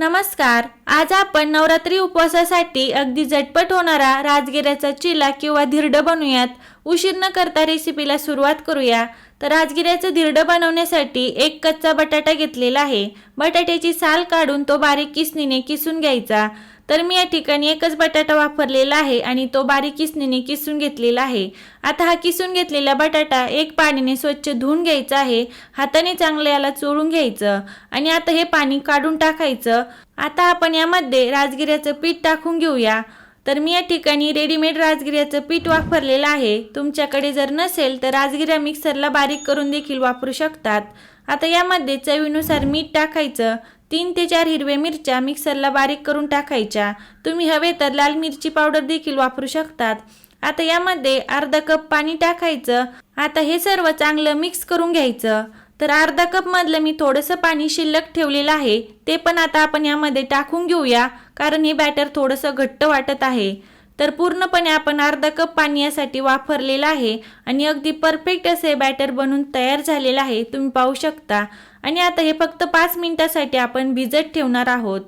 नमस्कार. आज आपण नवरात्री उपवासासाठी अगदी झटपट होणारा राजगिऱ्याचा चिला किंवा धिरडं बनवूयात. उशीर न करता रेसिपीला सुरुवात करूया. तर राजगिऱ्याचं धिरडं बनवण्यासाठी एक कच्चा बटाटा घेतलेला आहे. बटाट्याची साल काढून तो बारीक किसणीने किसून घ्यायचा. तर मी या ठिकाणी एकच बटाटा वापरलेला आहे आणि तो बारीक किसणीने किसून घेतलेला आहे. आता हा किसून घेतलेला बटाटा एक पाणीने स्वच्छ धुवून घ्यायचा आहे. हाताने चांगलं याला चोळून घ्यायचं आणि आता हे पाणी काढून टाकायचं. आता आपण यामध्ये राजगिऱ्याचं पीठ टाकून घेऊया. तर मी या ठिकाणी रेडीमेड राजगिऱ्याचं पीठ वापरलेलं आहे. तुमच्याकडे जर नसेल तर राजगिऱ्या मिक्सरला बारीक करून देखील वापरू शकतात. आता यामध्ये चवीनुसार मीठ टाकायचं. तीन ते चार हिरव्या मिरच्या मिक्सरला बारीक करून टाकायच्या. तुम्ही हवे तर लाल मिरची पावडर देखील वापरू शकतात. आता यामध्ये अर्धा कप पाणी टाकायचं. आता हे सर्व चांगलं मिक्स करून घ्यायचं. तर अर्धा कपमधलं मी थोडंसं पाणी शिल्लक ठेवलेलं आहे. ते पण आता आपण यामध्ये टाकून घेऊया कारण हे बॅटर थोडंसं घट्ट वाटत आहे. तर पूर्णपणे आपण अर्धा कप पाणी यासाठी वापरलेलं आहे आणि अगदी परफेक्ट असे बॅटर बनून तयार झालेलं आहे तुम्ही पाहू शकता. आणि आता हे फक्त पाच मिनिटासाठी आपण भिजत ठेवणार आहोत.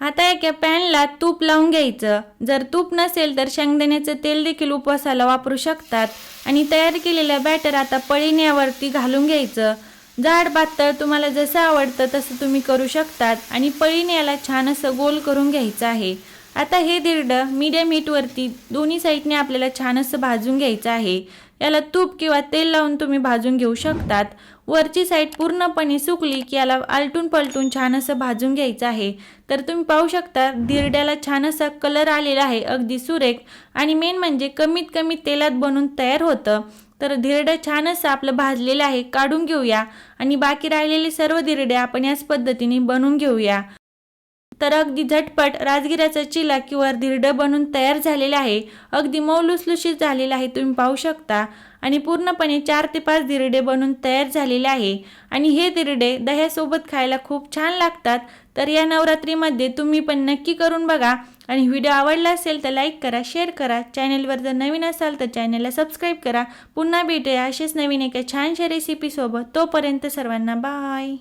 आता एका पॅनला तूप लावून घ्यायचं. जर तूप नसेल तर शेंगदाण्याचं तेल देखील उपवासाला वापरू शकतात. आणि तयार केलेलं बॅटर आता पळीण्यावरती घालून घ्यायचं. जाड पातळ तुम्हाला जसं आवडतं तसं तुम्ही करू शकतात. आणि पळीण्याला छान असं गोल करून घ्यायचं आहे. आता हे दिरडं मीडियम हीटवरती दोन्ही साईडने आपल्याला छान असं भाजून घ्यायचं आहे. याला तूप किंवा तेल लावून तुम्ही भाजून घेऊ शकतात. वरची साईड पूर्णपणे सुकली की याला आलटून पलटून छान असं भाजून घ्यायचं आहे. तर तुम्ही पाहू शकता दिरड्याला छान असा कलर आलेला आहे अगदी सुरेख. आणि मेन म्हणजे कमीत कमी तेलात बनून तयार होतं. तर धिरडं छान असं आपलं भाजलेलं आहे काढून घेऊया. आणि बाकी राहिलेले सर्व धिरडे आपण याच पद्धतीने बनवून घेऊया. तर अगदी झटपट राजगिऱ्याचा चिला किंवा धिरडं बनून तयार झालेलं आहे. अगदी मौलुसलुशीत झालेला आहे तुम्ही पाहू शकता. आणि पूर्णपणे चार ते पाच धिरडे बनून तयार झालेले आहे. आणि हे धिरडे दह्यासोबत खायला खूप छान लागतात. तर या नवरात्रीमध्ये तुम्ही पण नक्की करून बघा. आणि व्हिडिओ आवडला असेल तर लाईक करा शेअर करा. चॅनलवर जर नवीन असाल तर चॅनलला सबस्क्राईब करा. पुन्हा भेटूया असेच नवीन एका छानशा रेसिपीसोबत तोपर्यंत सर्वांना बाय.